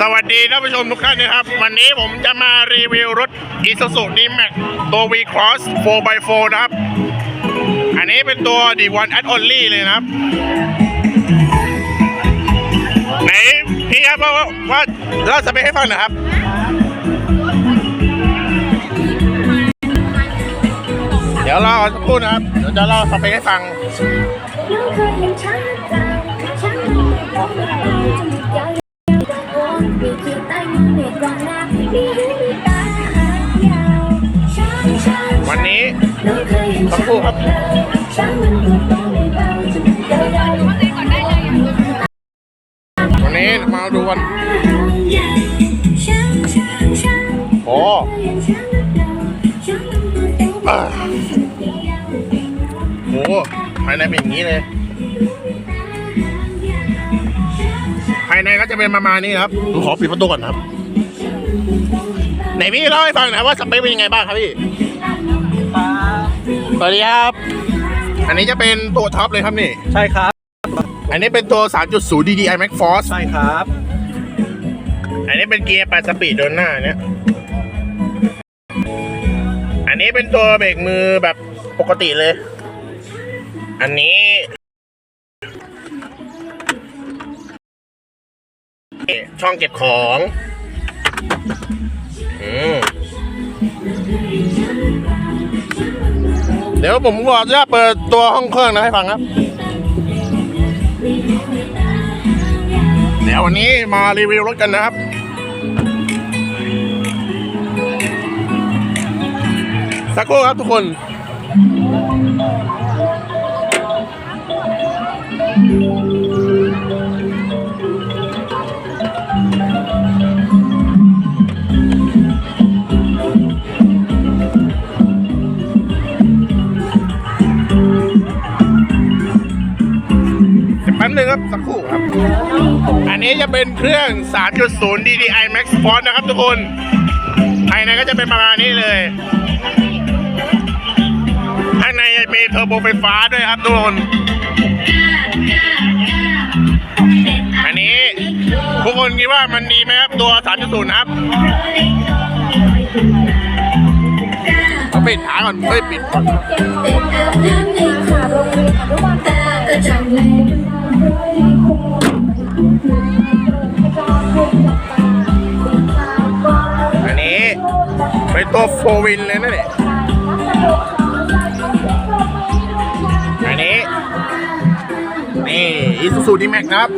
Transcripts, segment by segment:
สวัสดีท่านผู้ชมทุกท่านนะครับ วันนี้ผมจะมารีวิวรถ Isuzu D-Max ตัว V-Cross 4x4 นะครับ อันนี้เป็นตัว D1 Add Only เลยนะครับ ไหน พี่ครับว่าว่าเล่าสเปให้ฟังหน่อยครับ เดี๋ยวรอสักครู่นะครับ เดี๋ยวจะเล่าสเปคให้ฟังเคยเห็นฉันหรือเปล่าฉันไม่ได้พบกับเราจมูกยาว ว่าหน้ามีหูมีตาหางยาวฉันฉันวันนี้น้องเคยเห็นสัฉักนครู่ครับฉันมันตัวโตในเบาจมูกยาวๆวันนี้มาดูกันฉันฉันฉันโอ้เคยเห็นฉันหรือเปล่าฉันมันตัวโตอ่าโหภายในเป็นอย่างนี้เลยภายในก็จะเป็นประมาณนี้ครับผมขอปิดประตูก่อนนะครับ ไหนพี่เล่าให้ฟังหน่อยว่าสเปคเป็นยังไงบ้างครับพี่ สวัสดีครับ อันนี้จะเป็นตัวท็อปเลยครับนี่ ใช่ครับ อันนี้เป็นตัว 3.0 DDI Max Force ใช่ครับ อันนี้เป็นเกียร์8สปีดเดินหน้าเนี่ย อันนี้เป็นตัวเบรกมือแบบปกติเลย อันนี้นี่ช่องเก็บของอืม เดี๋ยวผมขอจะเปิดตัวห้องเครื่องนะให้ฟังครับ เดี๋ยววันนี้มารีวิวรถกันนะครับสักครู่ครับทุกคนแสักครู่ครับ อันนี้จะเป็นเครื่อง 3.0 DDI Max Force นะครับทุกคน ภายในก็จะเป็นประมาณนี้เลย ข้างในมีเทอร์โบไฟฟ้าด้วยครับทุกคน อันนี้ทุกคนคิดว่ามันดีไหมครับ ตัว 3.0 ครับต้องปิดท้าก่อนเฮ้ยปิดก่อน ตัวโฟวินเลยนะเนี่ยอันนี้ นี่อีซูซูดีแม็กนะครับ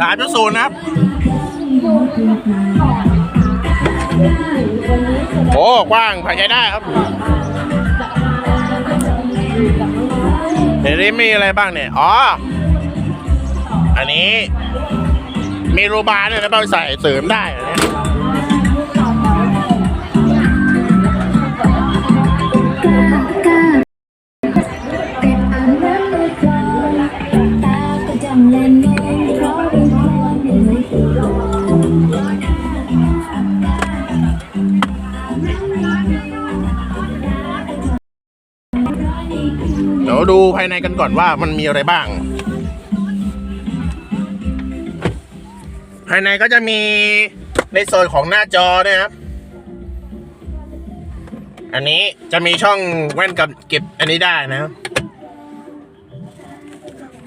สามจุดศูนย์นะครับ โอ้กว้างผ่านใช้ได้ครับเดี๋ยวนี้มีอะไรบ้างเนี่ย อ๋อ อันนี้ มีโรบาร์เนี่ยนะเราใส่เสริมได้เนี่ย เดี๋ยวดูภายในกันก่อนว่ามันมีอะไรบ้าง ภายในก็จะมีในส่วนของหน้าจอด้วยครับ อันนี้จะมีช่องแว่นกับเก็บอันนี้ได้นะครับ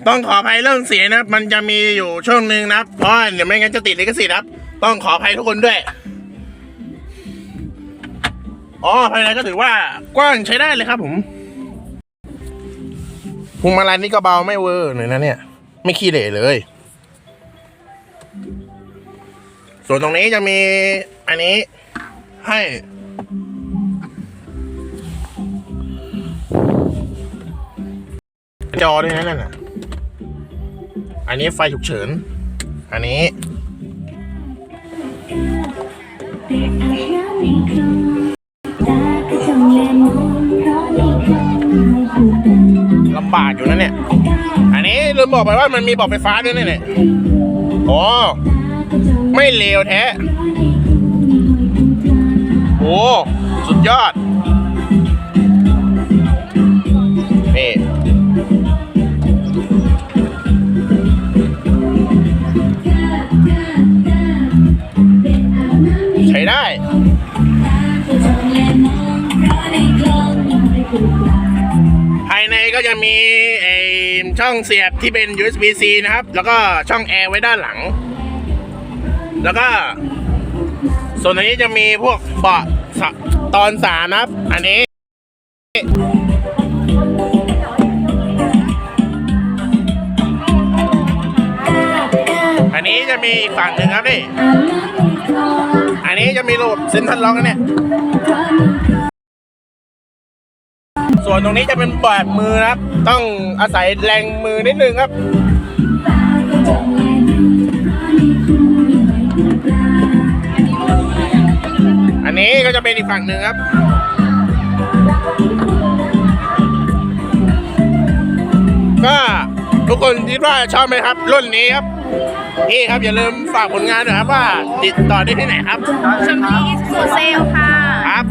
ต้องขออภัยเรื่องเสียงนะครับ มันจะมีอยู่ช่วงหนึ่งนะครับ เพราะเดี๋ยวไม่งั้นจะติดลิขสิทธิ์ครับ ต้องขออภัยทุกคนด้วยอ๋อภายในก็ถือว่ากว้างใช้ได้เลยครับผม พวงมาลัยนี่ก็เบาไม่เวอร์เลยนะเนี่ย ไม่ขี้เหร่เลย ส่วนตรงนี้จะมี อันนี้ให้ จอด้วยนะนั่นน่ะ อันนี้ไฟฉุกเฉิน อันนี้ บาทอยู่นั่นเนี่ย อันนี้ลืมบอกไปว่ามันมีบอกไฟฟ้าด้วยนี่เนี่ยโอ้ไม่เลวแท้ โอ้ สุดยอด นี่ใช้ได้ายในก็จะมีไอช่องเสียบที่เป็น USB-C นะครับ แล้วก็ช่องแอร์ไว้ด้านหลัง แล้วก็ ส่วนนี้จะมีพวกเบาะตอนสานะครับ อันนี้ อันนี้จะมีอีกฝั่งหนึ่งครับนี่ อันนี้จะมีระบบเซ็นทรัลล็อกนะเนี่ยส่ วนตรงนี้จะเป็นแบบมือนะครับ ต้องอาศัยแรงมือนิดนึงครับอันนี้ก็จะเป็นอีกฝั่งหนึ่งครับ ก็ทุกคนคิดว่าชอบไหมครับ รุ่นนี้ครับนี่ครับอย่าลืมฝากผลงานหน่อยครับว่าติดต่อได้ที่ไหนครับชมที่สูเซลค่ะ ครับ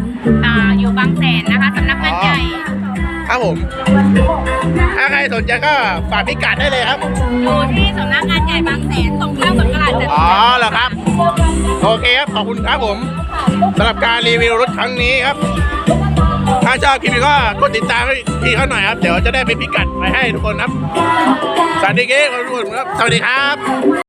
อ่า อยู่บางแสน ครับผม ถ้าใครสนใจก็ฝากพิกัดได้เลยครับ อยู่ที่สำนักงานใหญ่บางแสนตรงข้ามกับตลาดจตุอ๋อจักรเหรอครับ โอเคครับ ขอบคุณครับผมสำหรับการรีวิวรถครั้งนี้ครับ ถ้าชอบคลิปนี้ก็กดติดตามให้พี่เขาหน่อยครับ เดี๋ยวจะได้ไปพิกัดไปให้ทุกคนครับ สวัสดีครับทุกคนครับ สวัสดีครับ